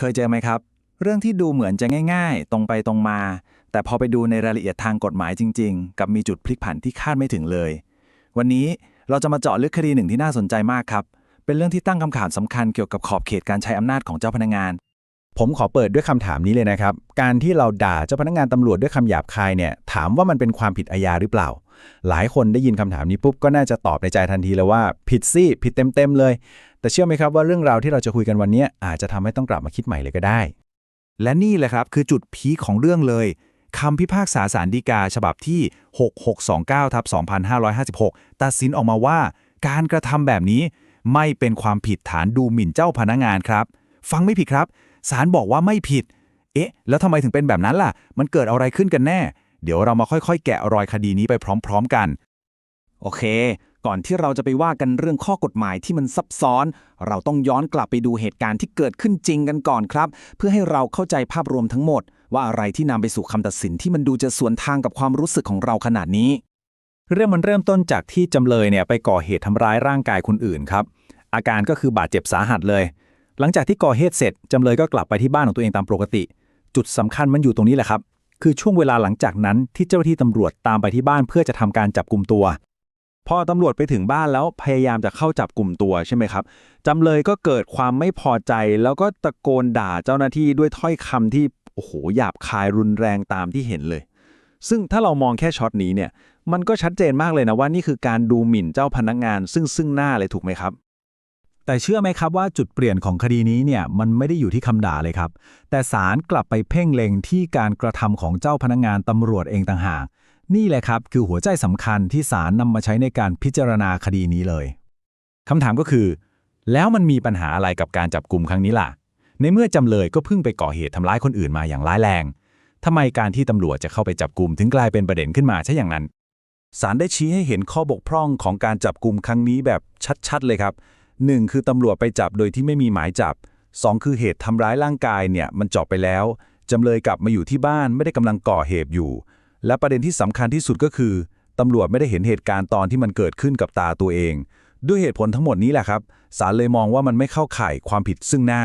เคยเจอไหมครับ เรื่องที่ดูเหมือนจะง่ายๆ ตรงไปตรงมา แต่พอไปดูในรายละเอียดทางกฎหมายจริง ๆ กับมีจุดพลิกผันที่คาดไม่ถึงเลย วันนี้เราจะมาเจาะลึกคดีหนึ่งที่น่าสนใจมากครับ เป็นเรื่องที่ตั้งคำถามสำคัญเกี่ยวกับขอบเขตการใช้อำนาจของเจ้าพนักงาน ผมขอเปิดด้วยคำถามนี้เลยนะครับ การที่เราด่าเจ้าพนักงานตำรวจด้วยคำหยาบคายเนี่ย ถามว่ามันเป็นความผิดอาญาหรือเปล่า หลายคนได้ยินคำถามนี้ปุ๊บก็น่าจะตอบในใจทันทีเลยว่า ผิดสิผิดเต็มๆเลย แต่เชื่อไหมครับว่าเรื่องราวที่เราจะคุยกันวันนี้อาจจะทำให้ต้องกลับมาคิดใหม่เลยก็ได้ และนี่แหละครับคือจุดพีคของเรื่องเลยคำพิพากษาสารดีกาฉบับที่ 6629ทับ2556 ตัดสินออกมาว่า การกระทำแบบนี้ไม่เป็นความผิดฐานดูหมิ่นเจ้าพนักงานครับ ฟังไม่ผิดครับศาลบอกว่าไม่ผิด เอ๊ะ แล้วทำไมถึงเป็นแบบนั้นล่ะ มันเกิดอะไรขึ้นกันแน่ เดี๋ยวเรามาค่อยๆ แกะรอยคดีนี้ไปพร้อม ๆ กัน โอเค ก่อนที่เราจะไปว่ากันเรื่องข้อกฎหมายที่มันซับซ้อน เราต้องย้อนกลับไปดูเหตุการณ์ที่เกิดขึ้นจริงกันก่อนครับ เพื่อให้เราเข้าใจภาพรวมทั้งหมด ว่าอะไรที่นำไปสู่คำตัดสินที่มันดูจะสวนทางกับความรู้สึกของเราขนาดนี้ เรื่องมันเริ่มต้นจากที่จำเลยเนี่ยไปก่อเหตุทำร้ายร่างกายคนอื่นครับ อาการก็คือบาดเจ็บสาหัสเลย หลังจากที่ก่อเหตุเสร็จจำเลยก็กลับไปที่บ้านของตัวเองตามปกติ จุดสำคัญมันอยู่ตรงนี้แหละครับคือช่วงเวลาหลังจากนั้นที่เจ้าหน้าที่ตำรวจตามไปที่บ้านเพื่อจะทำการจับกลุ่มตัว พอตำรวจไปถึงบ้านแล้วพยายามจะเข้าจับกลุ่มตัวใช่ไหมครับจำเลยก็เกิดความไม่พอใจ แล้วก็ตะโกนด่าเจ้าหน้าที่ด้วยถ้อยคำที่โอ้โหหยาบคายรุนแรงตามที่เห็นเลย ซึ่งถ้าเรามองแค่ช็อตนี้เนี่ย มันก็ชัดเจนมากเลยนะว่านี่คือการดูหมิ่นเจ้าพนักงาน ซึ่งซึ่งหน้าเลยถูกไหมครับแต่เชื่อไหมครับว่าจุดเปลี่ยนของคดีนี้เนี่ยมันไม่ได้อยู่ที่คำด่าเลยครับ แต่ศาลกลับไปเพ่งเล็งที่การกระทำของเจ้าพนักงานตำรวจเองต่างหาก นี่แหละครับคือหัวใจสำคัญที่ศาลนำมาใช้ในการพิจารณาคดีนี้เลยคำถามก็คือ แล้วมันมีปัญหาอะไรกับการจับกลุ่มครั้งนี้ล่ะ ในเมื่อจำเลยก็เพิ่งไปก่อเหตุทำร้ายคนอื่นมาอย่างร้ายแรงทำไมการที่ตำรวจจะเข้าไปจับกลุ่มถึงกลายเป็นประเด็นขึ้นมาใช่อย่างนั้นศาลได้ชี้ให้เห็นข้อบกพร่องของการจับกลุ่มครั้งนี้แบบชัดๆ เลยครับ 1. คือตำรวจไปจับโดยที่ไม่มีหมายจับ 2. คือเหตุทำร้ายร่างกายเนี่ยมันจบไปแล้วจำเลยกลับมาอยู่ที่บ้านไม่ได้กำลังก่อเหตุอยู่ และประเด็นที่สำคัญที่สุดก็คือตำรวจไม่ได้เห็นเหตุการณ์ตอนที่มันเกิดขึ้นกับตาตัวเอง ด้วยเหตุผลทั้งหมดนี้แหละครับศาลเลยมองว่ามันไม่เข้าข่ายความผิดซึ่งหน้า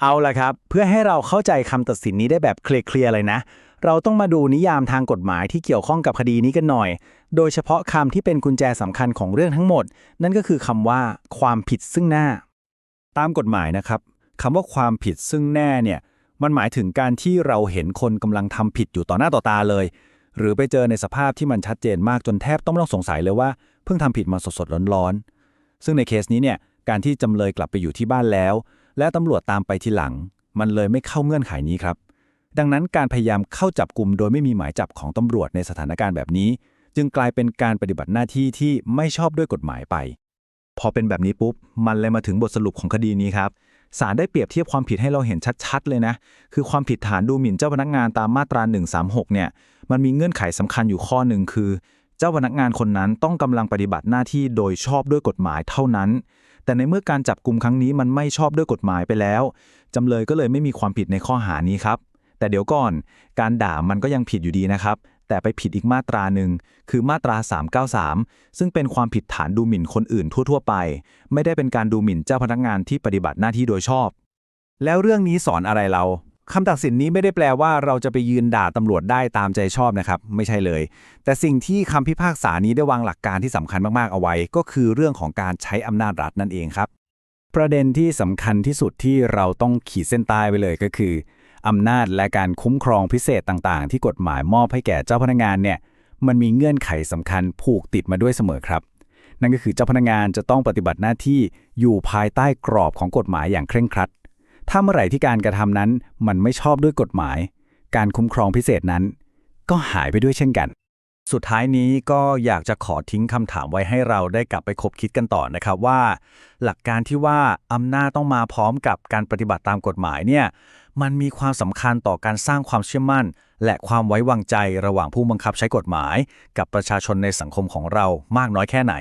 เอาละครับ เพื่อให้เราเข้าใจคำตัดสินนี้ได้แบบเคลียร์ๆเลยนะ เราต้องมาดูนิยามทางกฎหมายที่เกี่ยวข้องกับคดีนี้กันหน่อย โดยเฉพาะคำที่เป็นกุญแจสำคัญของเรื่องทั้งหมด นั่นก็คือคำว่า ความผิดซึ่งหน้า ตามกฎหมายนะครับคำว่าความผิดซึ่งแน่เนี่ย มันหมายถึงการที่เราเห็นคนกำลังทำผิดอยู่ต่อหน้าต่อตาเลย หรือไปเจอในสภาพที่มันชัดเจนมากจนแทบต้องไม่ต้องสงสัยเลยว่า เพิ่งทำผิดมาสดๆร้อนๆซึ่งในเคสนี้เนี่ยการที่จำเลยกลับไปอยู่ที่บ้านแล้ว และตำรวจตามไปทีหลัง มันเลยไม่เข้าเงื่อนไขนี้ครับ ดังนั้นการพยายามเข้าจับกลุ่มโดยไม่มีหมายจับของตำรวจในสถานการณ์แบบนี้ จึงกลายเป็นการปฏิบัติหน้าที่ที่ไม่ชอบด้วยกฎหมายไป พอเป็นแบบนี้ปุ๊บมันเลยมาถึงบทสรุปของคดีนี้ครับ ศาลได้เปรียบเทียบความผิดให้เราเห็นชัดๆ เลยนะ คือความผิดฐานดูหมิ่นเจ้าพนักงานตามมาตรา 136 เนี่ย มันมีเงื่อนไขสำคัญอยู่ข้อหนึ่งคือ เจ้าพนักงานคนนั้นต้องกำลังปฏิบัติหน้าที่โดยชอบด้วยกฎหมายเท่านั้น แต่ในเมื่อการจับกลุ่มครั้งนี้มันไม่ชอบด้วยกฎหมายไปแล้วจำเลยก็เลยไม่มีความผิดในข้อหานี้ครับ แต่เดี๋ยวก่อน การด่ามันก็ยังผิดอยู่ดีนะครับ แต่ไปผิดอีกมาตราหนึ่งคือมาตรา 393 ซึ่งเป็นความผิดฐานดูหมิ่นคนอื่นทั่ว ๆ ไป ไม่ได้เป็นการดูหมิ่นเจ้าพนักงานที่ปฏิบัติหน้าที่โดยชอบ แล้วเรื่องนี้สอนอะไรเราคำตัดสินนี้ไม่ได้แปลว่าเราจะไปยืนด่าตำรวจได้ตามใจชอบนะครับ ไม่ใช่เลย แต่สิ่งที่คำพิพากษานี้ได้วางหลักการที่สำคัญมากๆเอาไว้ ก็คือเรื่องของการใช้อำนาจรัฐนั่นเองครับ ประเด็นที่สำคัญที่สุดที่เราต้องขีดเส้นใต้ไว้เลยก็คือ อำนาจและการคุ้มครองพิเศษต่างๆ ที่กฎหมายมอบให้แก่เจ้าพนักงานเนี่ยมันมีเงื่อนไขสำคัญผูกติดมาด้วยเสมอครับ นั่นก็คือเจ้าพนักงานจะต้องปฏิบัติหน้าที่อยู่ภายใต้กรอบของกฎหมายอย่างเคร่งครัด ถ้าเมื่อไหร่ที่การกระทำนั้นมันไม่ชอบด้วยกฎหมาย การคุ้มครองพิเศษนั้น ก็หายไปด้วยเช่นกัน สุดท้ายนี้ก็อยากจะขอทิ้งคำถามไว้ให้เราได้กลับไปคบคิดกันต่อนะครับว่า หลักการที่ว่าอำนาจต้องมาพร้อมกับการปฏิบัติตามกฎหมายเนี่ย มันมีความสำคัญต่อการสร้างความเชื่อมั่น และความไว้วางใจระหว่างผู้บังคับใช้กฎหมาย กับประชาชนในสังคมของเรามากน้อยแค่ไหน